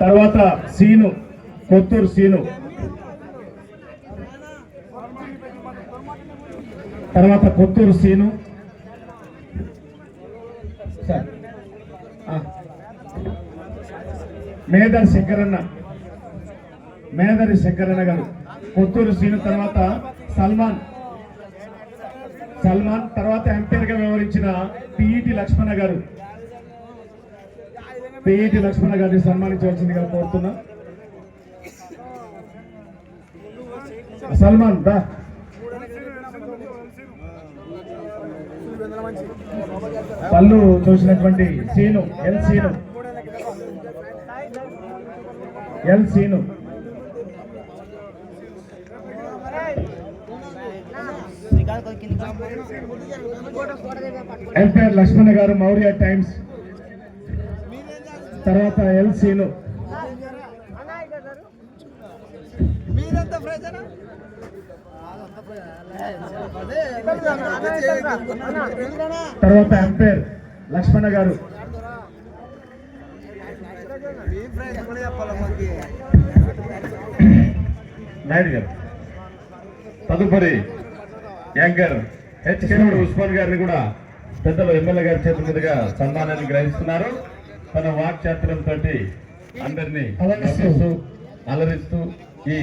తర్వాత సీను కొత్తూరు సీను. తర్వాత కొత్తూరు సీను. సార్ మేదరి శంకరన్న. మేదరి శంకరన్న గారు. కొత్తూరు సీను తర్వాత సల్మాన్. సల్మాన్ తర్వాత ఎంపీర్గా వ్యవహరించిన పిఈటి లక్ష్మణ గారు. పిఈటి లక్ష్మణ గారిని సన్మానించవలసిందిగా కోరుతున్నా. సల్మాన్ దా. పళ్ళు చూసినటువంటి scene L scene. L scene. Empire Lakshmana గారు మౌర్య టైమ్స్. తర్వాత ఎల్ సీను మీరంతా ఫ్రైజేనా తర్వాత ఎంపైర్ లక్ష్మణ గారు. నాయుడు గారు. తదుపరి యాంకర్ హెచ్కే ఉస్మాన్ గారిని కూడా పెద్దలు ఎమ్మెల్యే గారి చేతుల మీదుగా సన్మానాన్ని గ్రహిస్తున్నారు. తన వాక్చాతుర్యంతో అందరినీ నవ్విస్తూ, అలరిస్తూ ఈ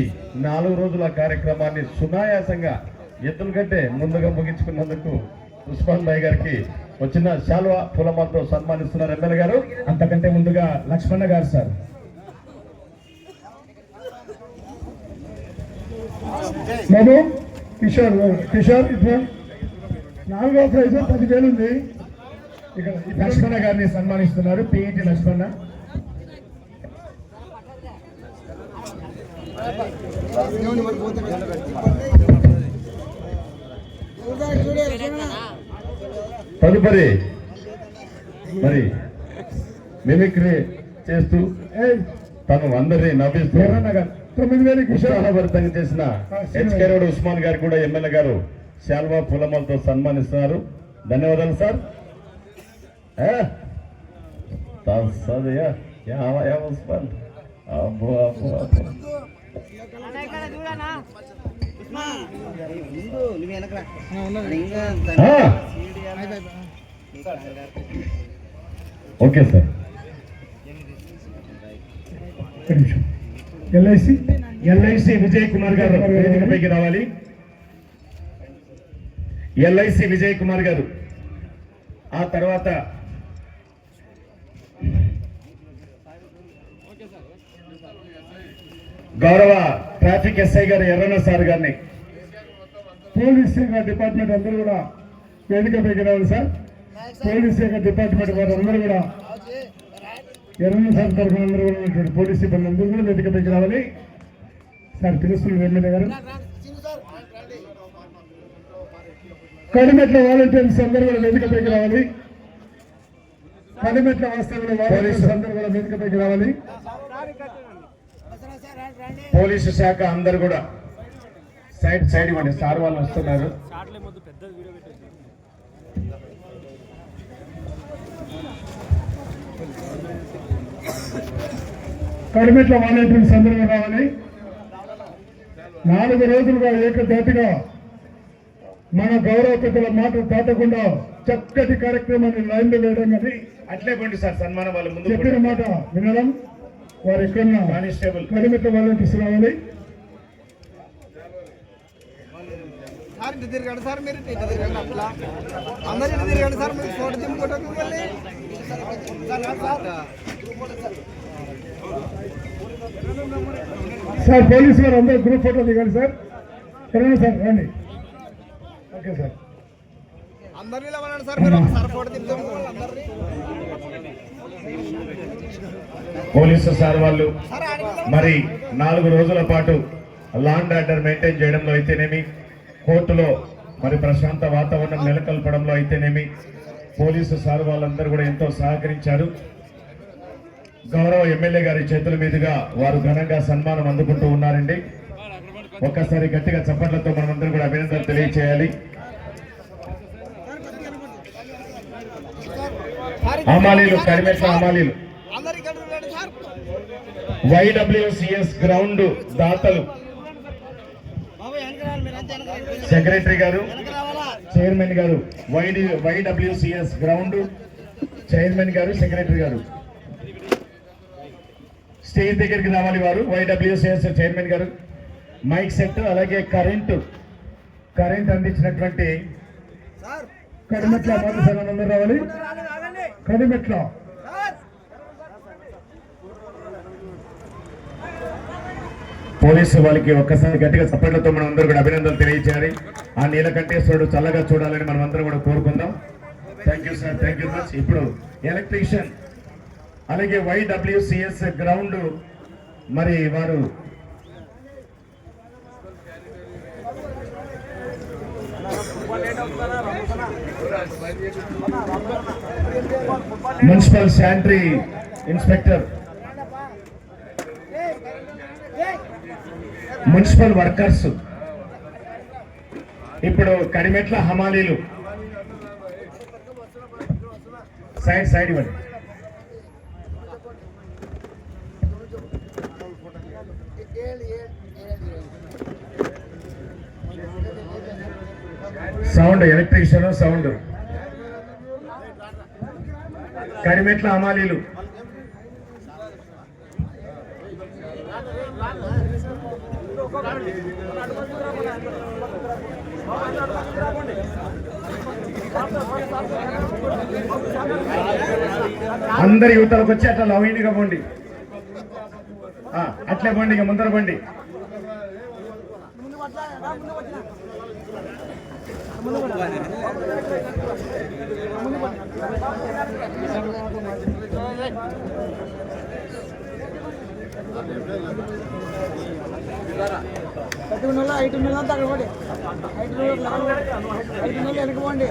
నాలుగు రోజుల కార్యక్రమాన్ని సునాయాసంగా ఎద్దుల కంటే ముందుగా ముగించుకున్నందుకు ఉస్మాన్ భాయ్ గారికి వచ్చిన శాల్వా పూలమాలతో సన్మానిస్తున్నారు ఎమ్మెల్యే గారు. అంతకంటే ముందుగా లక్ష్మణ గారు సార్. బాబు కిషోర్ కిషోర్ ఇప్పుడు నాలుగో ప్రైజ్ పదివేలు ఉంది. ఇక్కడ లక్ష్మణ గారిని సన్మానిస్తున్నారు పిఈటి లక్ష్మణ. తదుపరి మరి మిమిక్రీ చేస్తూ తను అందరినీ నవ్విస్తూ తొమ్మిది వేలు ఉత్సాహభరితంగా చేసిన హెచ్కే రోడ్ ఉస్మాన్ గారు కూడా ఎమ్మెల్యే గారు శాల్వా పూలమాలతో సన్మానిస్తున్నారు. ధన్యవాదాలు సార్. ఏ? తస్సదియా. యావ, యావ ఉస్మాన్. అబ్బో, అబ్బో, అబ్బో. ముందు నువ్వు వెనకరా ఇంకా ఆ, okay sir LIC LIC Vijay Kumar గారు. వేదికపైకి రావాలి. ఎల్ఐసి విజయ్ కుమార్ గారు. ఆ తర్వాత గౌరవ ట్రాఫిక్ ఎస్ఐ గారు ఎర్రన్న సార్ గారిని. పోలీస్ శాఖ డిపార్ట్మెంట్ అందరూ కూడా వేదిక రావాలి సార్. పోలీస్ శాఖ డిపార్ట్మెంట్ వారు అందరూ కూడా ఎర్రన్న సార్ తరఫున అందరూ కూడా ఉన్నటువంటి పోలీస్ సిబ్బంది అందరూ కూడా వేదిక రావాలి. సార్ పిలుస్తున్నారు ఎమ్మెల్యే గారు. కడిమెట్ల వాలంటీర్స్ అందరూ కూడా వేదిక రావాలి. కడిమెట్ల వాస్తవుల అందరూ కూడా పైకి రావాలి. పోలీసు శాఖ అందరు కూడా సైడ్ సైడ్ ఇవ్వండి. సార్ వాళ్ళు వస్తున్నారు. కడిమెట్ల వాలంటీర్స్ అందరూ రావాలి. నాలుగు రోజులుగా ఏకధాటిగా మన గౌరవ పెద్దల మాట దాటకుండా చక్కటి కార్యక్రమాన్ని లైన్లో వేయడం కానీ అట్లే పండి సార్ సన్మానం వాళ్ళు ముందు చెప్పిన మాట వినడం వారు ఎక్కడున్న కానిస్టేబుల్. కడిమెట్ల వాలంటీర్స్ రావాలి సార్ ఇటు తిరగండి సార్ మీరు ఇటు తిరగండి అట్లా. అందరు ఇటు తిరగండి సార్ మీరు ఫోటో దింపుకోవటం వెళ్ళి. సార్ పోలీసు వారు అందరూ గ్రూప్ ఫోటో దిగాలి సార్. సరేనా సార్ రండి. Okay sir. అందరు నిలబడండి సార్ మీరు ఒకసారి ఫోటో దింపుతాం అందరినీ పోలీసు సార్ వాళ్ళు మరి నాలుగు రోజుల పాటు లాండ్ ఆర్డర్ మెయింటైన్ చేయడంలో అయితేనేమి కోర్టులో మరి ప్రశాంత వాతావరణం నెలకొల్పడంలో అయితేనేమి పోలీసు సార్ వాళ్ళందరూ కూడా ఎంతో సహకరించారు. గౌరవ ఎమ్మెల్యే గారి చేతుల మీదుగా వారు ఘనంగా సన్మానం అందుకుంటూ ఉన్నారండి. ఒక్కసారి గట్టిగా చప్పట్లతో మనమందరం కూడా అభినందనలు తెలియచేయాలి. అమాలీలు కడిమెట్ల అమాలీలు వైడబ్ల్యూసిఎస్ గ్రౌండ్ దాతలు. సెక్రటరీ గారు చైర్మన్ గారు వైడి వైడబ్ల్యూసిఎస్ గ్రౌండ్ చైర్మన్ గారు సెక్రటరీ గారు. స్టేజ్ దగ్గరికి రావాలి వారు వైడబ్ల్యూసిఎస్ చైర్మన్ గారు. మైక్ సెట్ అలాగే కరెంటు కరెంట్ అందించినటువంటి కడిమెట్ల అందరూ రావాలి. రాలేదు పోలీసు వాళ్ళకి ఒక్కసారి గట్టిగా చప్పట్లతో మనం అందరూ కూడా అభినందనలు తెలియజేయాలి ఆ నీలకంఠేశ్వరుడు చల్లగా చూడాలని మనం అందరం కూడా కోరుకుందాం. Thank you sir thank you much ఇప్పుడు ఎలక్ట్రీషియన్ అలాగే వైడబ్ల్యూసిఎస్ గ్రౌండ్ మరి వారు municipal sanitary inspector. Municipal workers. ఇప్పుడు కడిమెట్ల హమాలీలు. సైడ్ సైడ్ ఇవ్వండి. Sound electrician sound. కరిమెట్ల హమాలీలు అందరి యువతలకు వచ్చి అట్లా లవైండ్గా పోండి. అట్లే పోండి ఇక ముందర పోండి ముందు పట్ల రా ముందు వచ్చిన పది నెలలు ఐదు నెలలు అంతా అక్కడ పోండి ఐదు నెలలు ఐదు నెలలు వెనక పిల్లని అనుకోండి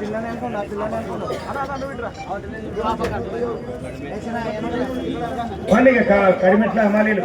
పిల్లని అనుకోండి పోండి ఇక క- కడిమెట్ల హమాలీలు